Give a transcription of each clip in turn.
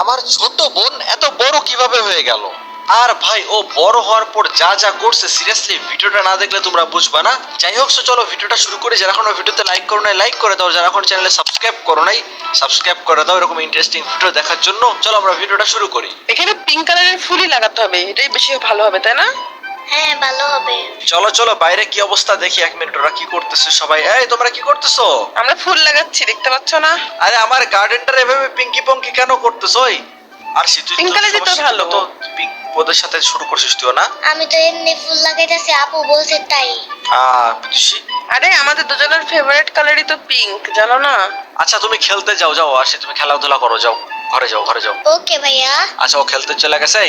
আমার ছোট বোন এত বড় কীভাবে হয়ে গেল? আর ভাই, ও বড় হওয়ার পর যা যা করছে সিরিয়াসলি ভিডিওটা না দেখলে তোমরা বুঝবা না। যাই হোক চলো ভিডিওটা শুরু করি। যারা এখনও ভিডিওতে লাইক করো নাই লাইক করে দাও। যারা এখন চ্যানেলে সাবস্ক্রাইব করো নাই সাবস্ক্রাইব করে দাও এরকম ইন্টারেস্টিং ভিডিও দেখার জন্য। চলো আমরা ভিডিওটা শুরু করি। এখানে পিঙ্ক কালারের ফুলই লাগাতে হবে। এটাই বেশি ভালো হবে, তাই না? হ্যাঁ ভালো হবে। চলো চলো বাইরে কি অবস্থা দেখি এক মিনিট ওরা কি করতেছে সবাই। এই তোমরা কি করতেছো? আমরা ফুল লাগাচ্ছি দেখতে পাচ্ছ না? আরে আমার গার্ডেনটার এভাবে পিঙ্কি পঙ্কি কেন করতেছ ওই? আর সে তুই তোর colour ভালো। তো পিঙ্ক ওদের সাথে শুরু করছিস তুইও না? আমি তো এমনি ফুল লাগাইতেছি আপু বলছে তাই। আহ, আরে আমাদের দুজনের ফেভারিট কালারই তো পিঙ্ক জানো না? আচ্ছা তুমি খেলতে যাও যাও আসি তুমি খেলাধুলা করো যাও। ঘরে যাও ঘরে যাও। ওকে ভাইয়া। আচ্ছা ও খেলতে চলে গেছে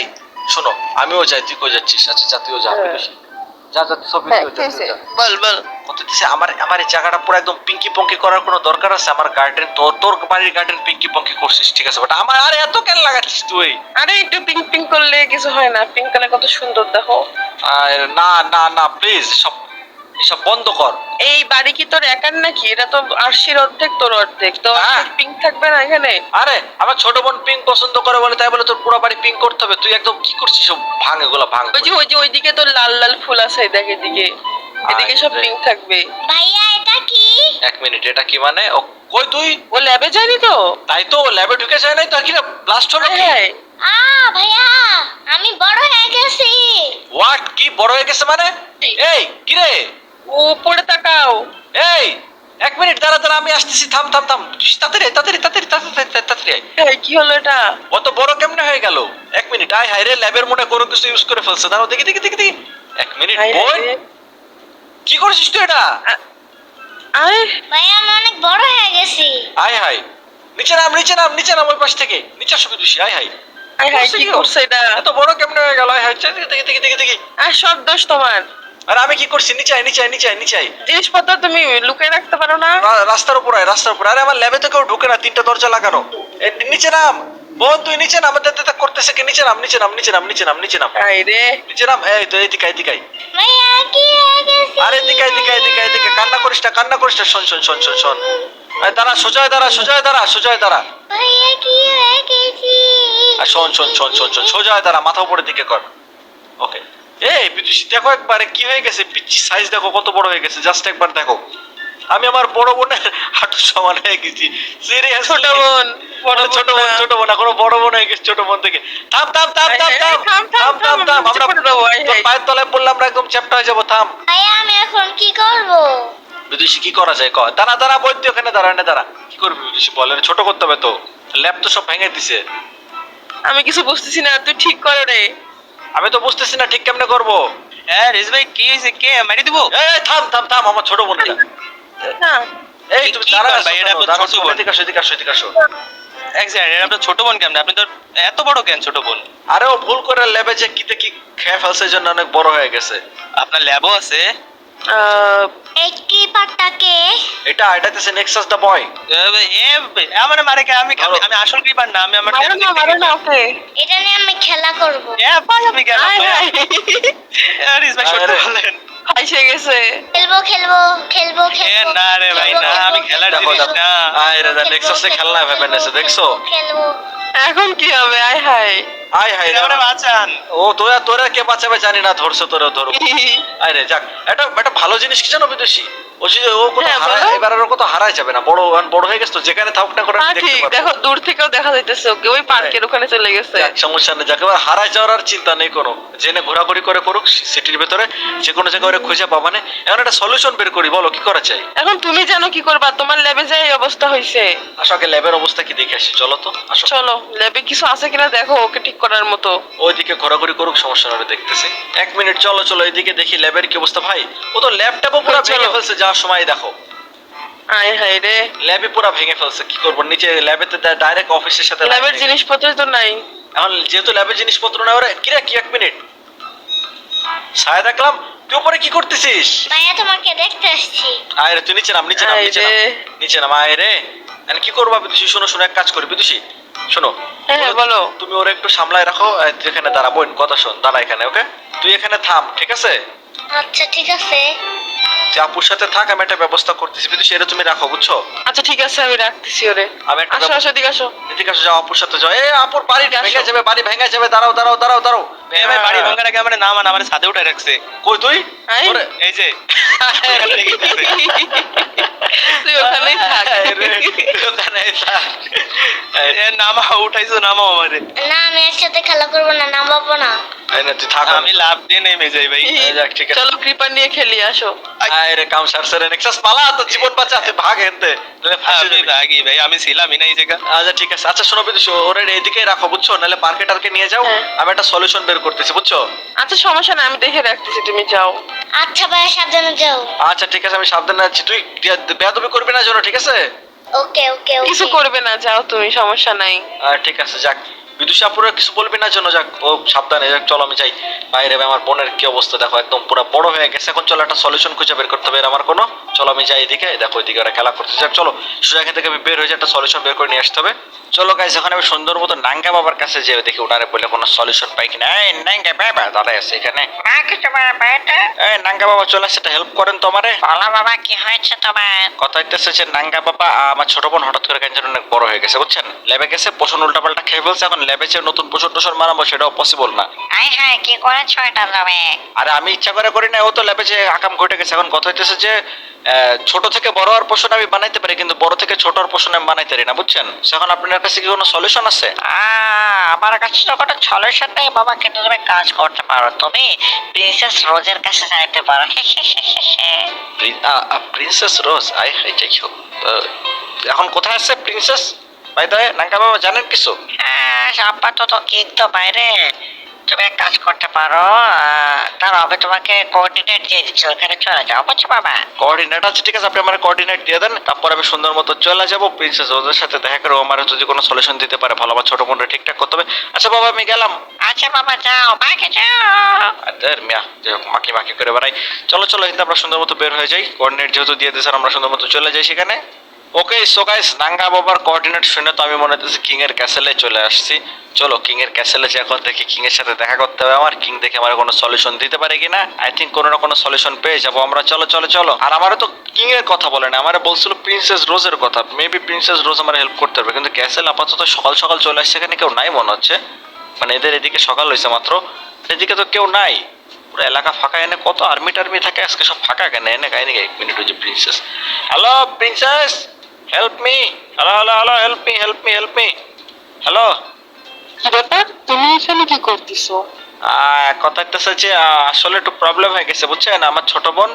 শোনো আমিও যাই তুই কই যাচ্ছিস? আচ্ছা যা তুইও যা হ্যাঁ। যা যা সব হ্যাঁ? বল বল। কত দিছে? আমার আমার এই জায়গাটা পুরো একদম পিঙ্কি পঙ্কি করার কোনো দরকার আছে? আমার গার্ডেন তোর তোর বাড়ির গার্ডেন পিঙ্কি পঙ্কি করছিস ঠিক আছে? বাট আমার আরে এত কেন লাগাচ্ছিস তুই? আরে একটু পিঙ্ক পিঙ্ক করলে কিছু হয় না। পিঙ্ক কালার কত সুন্দর দেখো। আর না না না প্লিজ সব এসব বন্ধ কর। এই বাড়ি কি তোর একার নাকি? এটা তো আরশির অর্ধেক তোর অর্ধেক। তো হ্যাঁ। পিঙ্ক থাকবে না এখানে? আরে আমার ছোট বোন পিঙ্ক পছন্দ করে বলে তাই বলে তোর পুরো বাড়ি পিঙ্ক করতে হবে। তুই একদম কি করছিস? সব ভাঙ এগুলো ভাঙ ওই যে ওই যে ওইদিকে তোর লাল লাল ফুল আছে দেখ এদিকে। এদিকে সব পিঙ্ক থাকবে। ভাইয়া এটা কি? এক মিনিট এটা কি মানে? ও কই তুই? ও ল্যাবে যায়নি তো? তাই তো ল্যাবে ঢুকে যায় নাই তো? আর কি ব্লাস্ট হলো হ্যাঁ কি হ্যাঁ আ ভাইয়া আমি বড় হয়ে গেছি। হোয়াট কি বড় হয়ে গেছে মানে? এই কি রে? উপরে তাকাও। এই এক মিনিট দাঁড়া দাঁড়া আমি আসতেছি থাম থাম থাম। তাড়াতাড়ি আয়, তাড়াতাড়ি তাড়াতাড়ি তাড়াতাড়ি তাড়াতাড়ি এই, কি হলো এটা? অত বড় কেমনে হয়ে গেল? এক মিনিট আয় হায় রে ল্যাবের মনে কোনো কিছু ইউজ করে ফেলছে। দাঁড়াও দেখি দেখি দেখি দেখি। এক মিনিট রে। কি করছিস তুই এটা? আরে ভাইয়া আমি অনেক বড় হয়ে গেছি। আয় হায়। নিচে নাম নিচে নাম নিচে নাম ওই পাশ থেকে। নিচে আসো বিদুষী আয় হায়। আয় হায় কি? করছে এটা? এত বড় কেমনে হয়ে গেল? আয় হায় দেখি দেখি দেখি দেখি দেখি। আর সব দোষ তোমার। আর আমি কি করছি? নিচে আয় নিচে আয় নিচে আয় নিচে আয় জিনিসপত্র তুমি লুকিয়ে রাখতে পারো না। রাস্তার উপর আয় রাস্তার উপর আরে আমার ল্যাবে তো কেউ ঢুকে না তিনটা দরজা লাগানো। নিচে নাম। বোন তুই নিচে নাম। আমাদের তো করতেছে কি? নিচে নাম নিচে নাম নিচে নাম নিচে নাম নিচে নাম। আয় রে। নিচে নাম। এই তো এইদিকে এইদিকে আয়। ভাইয়া কি হয়ে গেছি? আরে এদিকে এদিকে এদিকে এদিকে। কান্না করিস না কান্না করিস না। শোন শোন শোন শোন শোন। দাঁড়া সোজায় দাঁড়া সোজায় দাঁড়া সোজায় দাঁড়া। হয়ে শোন শোন শোন শোন শোন সোজায় দাঁড়া মাথা উপরের দিকে কর। ওকে। এই বিদুষী দেখো একবারে কি হয়ে গেছে? পিচ্ছি সাইজ দেখো কত বড় হয়ে গেছে। জাস্ট একবার দেখো। আমি আমার বড় বোনের হাঁটু সমান হয়ে গেছি। সিরিয়াস ছোট বোন ছোট বোন ছোট বোন এখন বড় বোন হয়ে গেছে ছোট বোন থেকে। থাম থাম থাম থাম থাম। থাম, থাম, থাম আমরা। পায়ের তলায় পড়লে আমরা একদম চ্যাপ্টা হয়ে যাব থাম। আমি এখন কি করব? বিদুষী কি করা যায়? কয় দাঁড়া দাঁড়া বৈদ্য ওখানে দাঁড়া এনে দাঁড়া। কি করবি বিদুষী বল ছোট করতে হবে তো। ল্যাব তো সব ভেঙে দিছে। আমি কিছু বুঝতেছি না তুই ঠিক করে রে। আমি তো বুঝতেছি না ঠিক কেমনে করব। হ্যাঁ রেজ ভাই কি হয়েছে? কে? মারি দিব? এই থাম থাম থাম আমার ছোট বোনটা না। এই তুমি কি দাঁড়া করেন আসো ভাই, এটা আপনার ছোট বোন। এদিকে আসো এদিকে আসো এদিকে আসো। এক সেকেন্ড এটা আপনার ছোট বোন কেমন? আপনি তো এত বড় কেন ছোট বোন? আরে ও ভুল করে ল্যাবে যে কিতে কি খেয়ে ফেলছে জন্য অনেক বড় হয়ে গেছে। আপনার ল্যাবও আছে? আহ, এই ক্রিপারটাকে এটা এটাতেছে নেক্সাস দ্য বয় এ, এ, আমার মারে কে? আমি আমি- আমি আসল ক্রিপার না? আমি আমার মারো না মারো না ওকে। এটা নিয়ে আমি খেলা করব। এ ভাই আমি গেলাম আয়, ভাই আয়। রিজ ভাই সত্য আরে। বলেন গেছে। খেলব খেলব খেলব খেলব না রে ভাই না আমি খেলা জিনিস না। আয় রে নেক্সাসে খেলনা ভেবে নেছে দেখছ? খেলব। এখন কি হবে? আয় হায়। আয় হায় রে। বাঁচান। ও তোরা তোরা কে বাঁচাবে জানি না ধরছো তোরা ধরো। আরে যাক। এটা একটা ভালো জিনিস কি জানো বিদেশি ও কত হ্যাঁ, হারায় বলো। এবার আর ও কত হারায় যাবে না? বড় বড় হয়ে গেছে তো যেখানে থাকুক না করে দেখতে ঠিক পারব। দেখো দূর থেকেও দেখা যাইতেছে ওকে ওই পার্কের ওখানে চলে গেছে। যাক, সমস্যা নেই যাকে এবার হারায় যাওয়ার আর চিন্তা নেই কোনো। জেনে ঘোরাঘুরি করে করুক সিটির ভেতরে যে কোনো জায়গায় ওরা খুঁজে পাবা এমন একটা সলিউশন বের করি বলো কি করা চাই এখন তুমি জানো কি করবা তোমার ল্যাবে যে এই অবস্থা হয়েছে আসো আগে ল্যাবের অবস্থা কি দেখে আসি চলো তো আসো। চলো ল্যাবে কিছু আছে কিনা দেখো ওকে ঠিক করার মতো। ওইদিকে ঘোরাঘুরি করুক সমস্যা না দেখতেছি। এক মিনিট চলো চলো এইদিকে দেখি ল্যাবের কি অবস্থা। ভাই ও তো ল্যাপটপও পুরো চলো। ভেঙে ফেলছে যাওয়ার সময় দেখো। আয় হায় রে। ল্যাবে পুরো ভেঙে ফেলছে কি করব? নিচে ল্যাবেতে ডাইরেক্ট অফিসের সাথে ল্যাবের জিনিসপত্র তো নাই। এখন যেহেতু ল্যাবের জিনিসপত্র না ওরা কিরা কি এক মিনিট? ছায়া দেখলাম তুই উপরে কি করতেছিস? ভাইয়া তোমাকে দেখতে আসছি। আয় রে তুই নিচে নাম নিচে নাম নিচে নাম নিচে নাম আয় রে। এখন কি করব বিদুষী শোনো শোনো এক কাজ করি বিদুষী শোনো হ্যাঁ হ্যাঁ বলো। তুমি ওরা একটু সামলায় রাখো তুই এখানে দাঁড়া বোন কথা শোন দাঁড়া এখানে ওকে? তুই এখানে থাম ঠিক আছে? আচ্ছা ঠিক আছে। তুই আপুর সাথে থাক আমি একটা ব্যবস্থা করতেছি। কিন্তু সেটা তুমি রাখো বুঝছ? আচ্ছা ঠিক আছে আমি রাখতেছি ওরে। আমি একটা আসো আসো এদিকে আসো। এদিকে আসো যাও আপুর সাথে যাও। এ আপুর বাড়ি ভেঙে যাবে বাড়ি ভেঙে যাবে। দাঁড়াও দাঁড়াও দাঁড়াও দাঁড়াও। ভাই ভাই বাড়ি ভাঙার আগে আমার নাম আমার সাথে উঠে রাখছে। কই তুই? এই যে ওখানে রেখে দিছে। তুই ওখানেই থাক উঠাইছো আমারে। না আমি একসাথে খেলা করব না নামাবো না। এই নে, তুই থাক আমি লাভ দিয়ে নেমে যাই ভাই। ঠিক আছে। চলো ক্রিপার নিয়ে খেলি আসো। আয় কাম সারছে রে নেক্সাস পালা তো জীবন বাঁচা ভাগ হেনতে। আমি যাবি। ভাই আমি ছিলামই না এই জায়গা। আচ্ছা ঠিক আছে। আচ্ছা শোনো বিদুষ ওরে এদিকে রাখো বুঝছ? নাহলে পার্কে টার্কে নিয়ে যাও হ্যাঁ। আমি একটা সলিউশন বের করতেছি বুঝছ? আচ্ছা সমস্যা না আমি দেখে রাখতেছি তুমি যাও। আচ্ছা ভাই সাবধানে যাও। আচ্ছা ঠিক আছে আমি সাবধানে আছি। তুই বেয়াদবি করবি না যেন ঠিক আছে? ওকে ওকে কিছু করবে না যাও তুমি সমস্যা নাই। আর ঠিক আছে যাক। বিদুষাপুরে কিছু বলবি না জন্য? যাক ও সাবধানে যাক চলো আমি যাই। বাইরে আমার বোনের কি অবস্থা? দেখো একদম পুরো বড় হয়ে গেছে। এখন চলো একটা সলিউশন খুঁজে বের করতে হবে। এর আমার কোনো? চলো আমি যাই এদিকে। দেখো এদিকে ওরা খেলা করতে যাক চলো সোজা এখান থেকে আমি বের হয়ে যাই একটা সলিউশন বের করে নিয়ে আসতে হবে। চলো গাইজ এখন আমি সুন্দর মতো নাঙ্গা বাবার কাছে যে দেখি ওনারে বলে কোনো সলিউশন পাই কিনা। এই নাঙ্গা বাবা দাঁড়ায় আছে এখানে। মা কিছু বাবা এটা এই নাঙ্গা বাবা চলে আসছে হেল্প করেন তো আমারে। বলো বাবা কি হয়েছে তোমার? কথা হইতেছে যে নাঙ্গা বাবা আমার ছোট বোন হঠাৎ করে ক্যান্সার অনেক বড় হয়ে গেছে বুঝছেন? ল্যাবে গেছে পোষণ উল্টাপাল্টা খেয়ে ফেলছে এখন ল্যাবে যে নতুন পোষণ টোষণ মানাবো সেটাও পসিবল না। আই হ্যাঁ কি করেছ এটা তুমি? আরে আমি ইচ্ছা করে করি না ও তো ল্যাবে যে আকাম ঘটে গেছে এখন কথা হইতেছে যে ছোট থেকে বড় হওয়ার পোষণ আমি বানাইতে পারি কিন্তু বড় থেকে ছোট হওয়ার পোষণ আমি বানাইতে পারি না বুঝছেন? এখন আপনার কাছে কি কোনো সলিউশন আছে? আমার কাছে তো কোনো সলিউশন নেই বাবা কিন্তু তুমি কাজ করতে পারো। তুমি প্রিন্সেস রোজের কাছে যাইতে পারো। প্রিন্সেস রোজ আই হাই যাই এখন কোথায় আছে প্রিন্সেস ভাই দয়ে নাঙ্গা বাবা জানেন কিছু? হ্যাঁ আপাতত কেক তো বাইরে। তুমি এক কাজ করতে পারো তার হবে তোমাকে কোঅর্ডিনেট দিয়ে দিচ্ছি ওখানে চলে যাও বুঝছ বাবা? কোঅর্ডিনেট আছে ঠিক আছে আপনি আমার কোঅর্ডিনেট দিয়ে দেন তারপর আমি সুন্দর মতো চলে যাব প্রিন্সেস ওদের সাথে দেখা করে আমার যদি কোনো সলিউশন দিতে পারে ভালো আমার ছোট বোনটা ঠিকঠাক করতে হবে। আচ্ছা বাবা আমি গেলাম। আচ্ছা বাবা যাও বাইকে যাও। আদের মিয়া যে মাকি মাকি করে বেড়াই। চলো চলো কিন্তু আমরা সুন্দর মতো বের হয়ে যাই। কোঅর্ডিনেট যেহেতু দিয়ে দিয়েছেন আমরা সুন্দর মতো চলে যাই সেখানে। ওকে সো গাইস নাঙ্গা বাবার কোঅর্ডিনেট শুনে তো আমি মনে হচ্ছে কিং এর ক্যাসেলে চলে আসছি। চলো কিং এর ক্যাসেলে যে এখন দেখি কিং এর সাথে দেখা করতে হবে আমার। কিং দেখে আমার কোনো সলিউশন দিতে পারে কিনা? আই থিঙ্ক কোনো না কোনো সলিউশন পেয়ে যাব আমরা। চলো চলো চলো। আর আমারও তো কিং এর কথা বলে না। আমার বলছিল প্রিন্সেস রোজের কথা। মেবি প্রিন্সেস রোজ আমার হেল্প করতে পারবে। কিন্তু ক্যাসেল আপাতত সকাল সকাল চলে আসছে। এখানে কেউ নাই মনে হচ্ছে। মানে এদের এদিকে সকাল হয়েছে মাত্র। এদিকে তো কেউ নাই। পুরো এলাকা ফাঁকা। এনে কত আর্মি টার্মি থাকে? আজকে সব ফাঁকা কেন? এনে কাহিনি এক মিনিট হয়েছে princess hello princess help me hello hello hello help me help me help me hello কি ব্যাপার? তুমি এখানে কি করতেছো? কথা হইতেছে যে আসলে একটু প্রবলেম হয়ে গেছে বুঝছেন? আমার ছোট বোন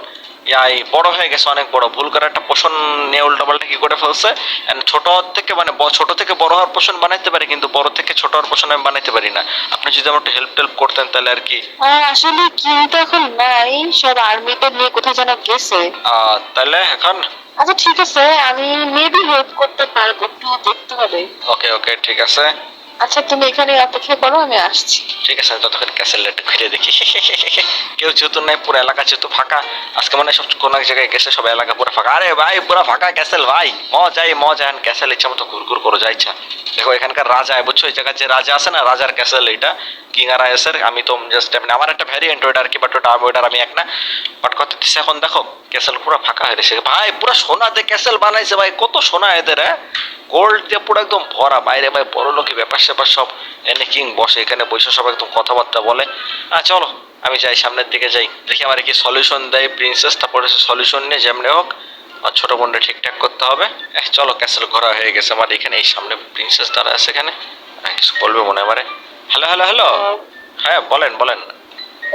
ইয়াই বড় হয়ে গেছে অনেক বড়। ভুল করে একটা পোষণ নিয়ে উল্টাপাল্টা কি করে ফেলছে? And ছোট থেকে মানে ছোট থেকে বড় হওয়ার পোষণ বানাইতে পারি কিন্তু বড় থেকে ছোট হওয়ার পোষণ আমি বানাইতে পারি না। আপনি যদি আমার একটু হেল্প টেল্প করতেন তাহলে আর কি। আসলে কিন্তু এখন নাই সব আর্মিতে নিয়ে কোথায় যেন গেছে। তাহলে এখন আচ্ছা ঠিক আছে আমি মেবি হেল্প করতে পারব একটু দেখতে হবে। ওকে ওকে ঠিক আছে। আচ্ছা তুমি এখানে অপেক্ষা করো আমি আসছি। ঠিক আছে ততক্ষণ ক্যাসেল লেটে ঘুরে দেখি। কেউ যেহেতু নাই পুরো এলাকা যেহেতু ফাঁকা আজকে মানে সব কোন এক জায়গায় গেছে সব এলাকা পুরো ফাঁকা। আরে ভাই পুরো ফাঁকা ক্যাসেল ভাই। মজাই মজা এখন ক্যাসেল ইচ্ছা মতো ঘুরঘুর করে যা ইচ্ছা দেখো এখানকার রাজা বুঝছ এই জায়গার যে রাজা আছে না রাজার ক্যাসেল এটা কিং আর আইএসের আমি তো জাস্ট আমার একটা ভ্যারিয়েন্ট ওইটা আর কি বাট ওটা ওইটার আমি এক না। বাট কথা এখন দেখো ক্যাসেল পুরো ফাঁকা হয়ে গেছে ভাই পুরো সোনা দিয়ে ক্যাসেল বানাইছে ভাই কত সোনা এদের হ্যাঁ? গোল্ড দিয়ে পুরো একদম ভরা। বাইরে ভাই বড় লোকই ব্যাপার স্যাপার সব। এনে কিং বসে এখানে বসে সব একদম কথাবার্তা বলে। হ্যাঁ চলো আমি যাই সামনের দিকে যাই। দেখি আমার কি সলিউশন দেয় প্রিন্সেস তারপরে সলিউশন নিয়ে যেমনি হোক আমার ছোট বোনটা ঠিকঠাক করতে হবে। চলো ক্যাসেল ঘোরা হয়ে গেছে আমার এখানে এই সামনে প্রিন্সেস দাঁড়া আছে এখানে। কিছু বলবে মনে এবারে হ্যালো হ্যালো হ্যালো হ্যাঁ বলেন বলেন।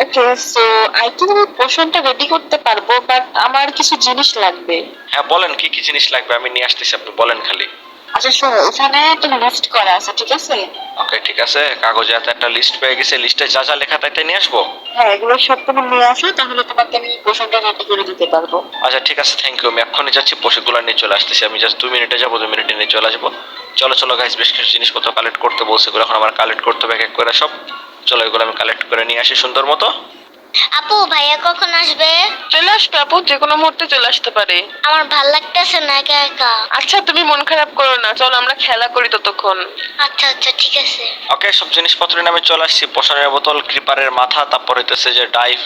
ওকে সো আই থিঙ্ক আমি পোষণটা রেডি করতে পারব বাট আমার কিছু জিনিস লাগবে। হ্যাঁ বলেন কি কি জিনিস লাগবে? আমি নিয়ে আসতেছি আপনি বলেন খালি। আচ্ছা শোনো এখানে একটা লিস্ট করা আছে ঠিক আছে? ওকে ঠিক আছে কাগজে হাতে একটা লিস্ট পেয়ে গেছে লিস্টে যা যা লেখা তাই তাই নিয়ে আসব? হ্যাঁ এগুলো সব তুমি নিয়ে আসো তাহলে তোমাকে আমি পোষণটা রেডি করে দিতে পারব। আচ্ছা ঠিক আছে থ্যাংক ইউ আমি এক্ষুনি যাচ্ছি পশুগুলো নিয়ে চলে আসতেছি আমি জাস্ট দু মিনিটে যাব দু মিনিটে নিয়ে চলে আসব। চলো চলো গাইস বেশ কিছু জিনিসপত্র কালেক্ট করতে বলছে এগুলো এখন আমার কালেক্ট করতে হবে এক এক করে সব। চলো এগুলো আমি কালেক্ট করে নিয়ে আসি সুন্দর মতো। আপু ভাইয়া কখন আসবে? চলে আসবে আপু যে কোনো মুহূর্তে চলে আসতে পারে। আমার ভালো লাগতেছে না একা একা। আচ্ছা তুমি মন খারাপ করো না চলো আমরা খেলা করি ততক্ষণ। আচ্ছা আচ্ছা ঠিক আছে। ওকে সব জিনিসপত্র নিয়ে আমি চলে আসছি। পোষণের বোতল ক্রিপারের মাথা তারপর হইতেছে যে ডাইভ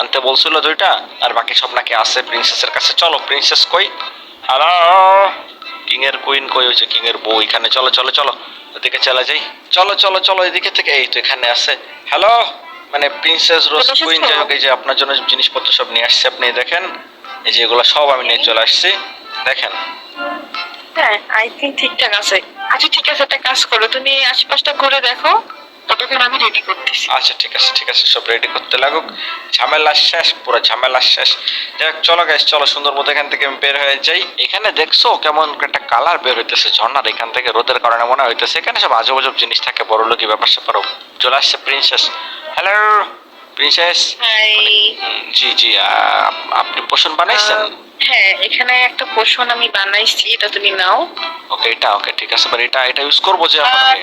আনতে বলছিল দুইটা আর বাকি সব নাকি আছে প্রিন্সেসের কাছে। চলো প্রিন্সেস কই? হ্যালো কিং এর কুইন কই হয়েছে কিং এর বউ এখানে। চলো চলো চলো। ওদিকে চলে যাই। চলো চলো চলো এদিকে থেকে এই তো এখানে আছে। হ্যালো মানে প্রিন্সেস রোজ কুইন যাই হোক এই যে আপনার জন্য জিনিসপত্র সব নিয়ে আসছে আপনি দেখেন। এই যে এগুলো সব আমি নিয়ে চলে আসছি। দেখেন। হ্যাঁ আই থিঙ্ক ঠিকঠাক আছে। আচ্ছা ঠিক আছে একটা কাজ করো। তুমি আশেপাশটা ঘুরে দেখো। ততক্ষণ করতেছি আচ্ছা ঠিক আছে ঠিক আছে সব রেডি করতে লাগুক। ঝামেলা শেষ পুরো ঝামেলা শেষ। যাই হোক, চলো গাইস চলো সুন্দর মতো এখান থেকে আমি বের হয়ে যাই। এখানে দেখছ কেমন একটা কালার বের হইতেছে ঝর্ণার এখান থেকে রোদের কারণে মনে হইতেছে। এখানে সব আজব আজব জিনিস থাকে বড় লোকই ব্যাপার স্যাপারও চলে আসছে প্রিন্সেস হ্যালো প্রিন্সেস হাই জি জি আপনি পোষণ বানাইছেন? হ্যাঁ এখানে একটা পোষণ আমি বানাইছি এটা তুমি নাও। ওকে এটা ওকে ঠিক আছে বাট এটা এটা ইউজ করব যে এখন আমি?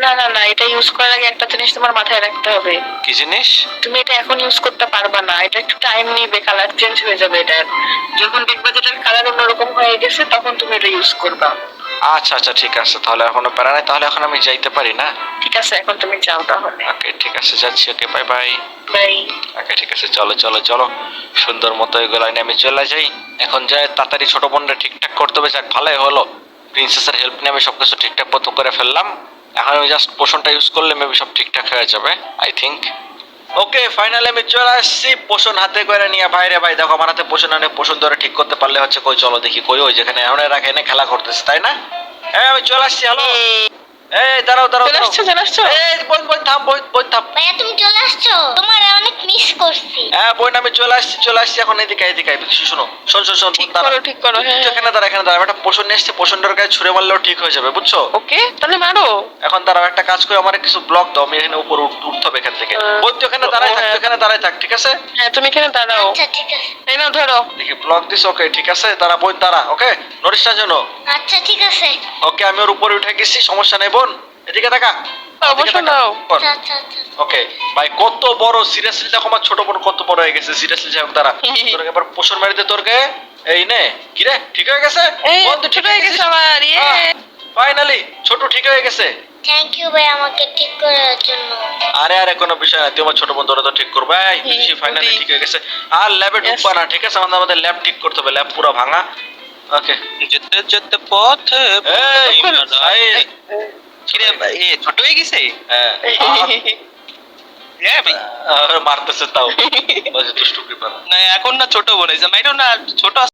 না না না এটা ইউজ করার আগে একটা জিনিস তোমার মাথায় রাখতে হবে। কি জিনিস? তুমি এটা এখন ইউজ করতে পারবা না। এটা একটু টাইম নিবে কালার চেঞ্জ হয়ে যাবে এটার যখন দেখবা যে এটার কালার অন্যরকম হয়ে গেছে তখন তুমি এটা ইউজ করবা। আচ্ছা আচ্ছা ঠিক আছে তাহলে এখনও প্যারা নাই তাহলে এখন আমি যাইতে পারি না? ঠিক আছে এখন তুমি যাও তাহলে। ওকে ঠিক আছে যাচ্ছি okay bye bye bye okay ঠিক আছে চলো চলো চলো। সুন্দর মতো এগুলো নিয়ে আমি চলে যাই। এখন যাই তাড়াতাড়ি ছোট বোনটা ঠিকঠাক করতে হবে যাক ভালোই হলো। প্রিন্সেসের হেল্প নিয়ে আমি সবকিছু ঠিকঠাক মতো করে ফেললাম। এখন আমি জাস্ট পোষণটা ইউজ করলে মেবি সব ঠিকঠাক হয়ে যাবে আই থিঙ্ক ওকে ফাইনালি আমি চলে আসছি পোষণ হাতে করে নিয়ে। ভাইরে ভাই দেখো আমার হাতে পোষণ আনে পোষণ ধরে ঠিক করতে পারলে হচ্ছে কই? চলো দেখি কই ওই যেখানে এমন রাখে এনে খেলা করতেছে তাই না? হ্যাঁ আমি চলে আসছি হ্যালো এই দাঁড়াও দাঁড়াও চলে আসছো চলে আসছো? এই বোন বোন থাম বোন বোন থাম। ভাইয়া তুমি চলে আসছো? তোমার অনেক মিস করছি। হ্যাঁ বোন আমি চলে আসছি চলে আসছি এখন এদিকে এদিকে শোনো শোন শোন শোন ঠিক করো ঠিক করো হ্যাঁ। এখানে দাঁড়া এখানে দাঁড়া। একটা পোষণ নিয়ে এসছি পোষণটার গায়ে ছুড়ে মারলেও ঠিক হয়ে যাবে বুঝছ? ওকে তাহলে মারো। এখন দাঁড়াও একটা কাজ করে আমার কিছু ব্লক দাও আমি এখানে উপর উঠতে হবে এখান থেকে। বোন তুই এখানে দাঁড়াই থাক হ্যাঁ। এখানে দাঁড়াই থাক ঠিক আছে? হ্যাঁ তুমি এখানে দাঁড়াও। আচ্ছা ঠিক আছে। এই নাও ধরো। দেখি ব্লক দিস ওকে ঠিক আছে? দাঁড়া বোন দাঁড়া ওকে নড়িস না যেন আচ্ছা ঠিক আছে। ওকে আমি ওর উপরে উঠে গেছি সমস্যা নেই বোন এদিকে দেখা। অবশ্যই নাও। ওকে ভাই কত বড় সিরিয়াসলি দেখো আমার ছোট বড় কত বড় হয়ে গেছে সিরিয়াসলি যাই হোক দাঁড়া। তোর এবার পোষণ মারিতে তোর এই নে কি রে ঠিক হয়ে গেছে? এই হয়ে গেছে? আমার ফাইনালি ছোট ঠিক হয়ে গেছে। থ্যাংক ইউ ভাই আমাকে ঠিক করার জন্য। আরে আরে কোনো বিষয় না তুই আমার ছোট তো ঠিক করবে। ফাইনালি ঠিক হয়ে গেছে। আর ল্যাবে. ঢুকবা না ঠিক আছে? আমাদের আমাদের ল্যাব ঠিক করতে হবে ল্যাব পুরো ভাঙা। ওকে যেতে যেতে পথে এই। কিরে এ ছোট হয়ে গেছে? হ্যাঁ। হ্যাঁ ভাই। মারতেছে তাও। দুষ্টু কৃপা। না এখন না ছোট বোন হয়েছে। মাইরো না ছোট